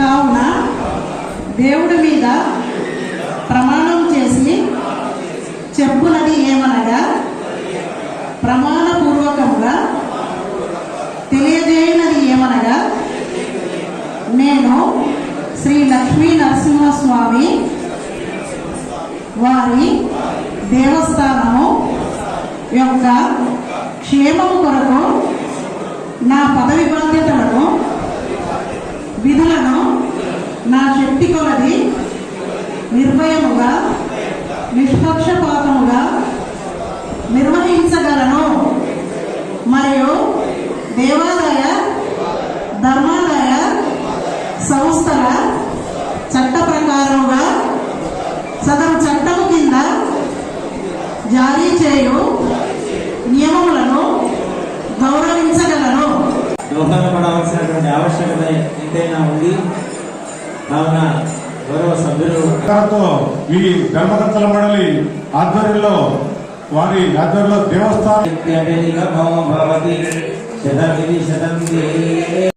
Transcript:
కావున దేవుడి మీద ప్రమాణం చేసి చెప్పునది ఏమనగా ప్రమాణపూర్వకంగా తెలియజేయనది ఏమనగా నేను శ్రీ లక్ష్మీ నరసింహస్వామి వారి దేవస్థానము యొక్క క్షేమం కొరకు నా పదవి బాధ్యత విధులను నా శక్తి కొలది నిర్భయముగా నిష్పక్షపాతముగా నిర్వహించగలను. మరియు దేవాదాయ ధర్మాదాయ సంస్థల చట్ట ప్రకారముగా సదరు దోహదపడవలసినటువంటి ఆవశ్యకత ఎంతైనా ఉంది. కావున గౌరవ సభ్యులు ఈ ధర్మదత్తల మండలి ఆధ్వర్యంలో వారి ఆధ్వర్యంలో దేవస్థానం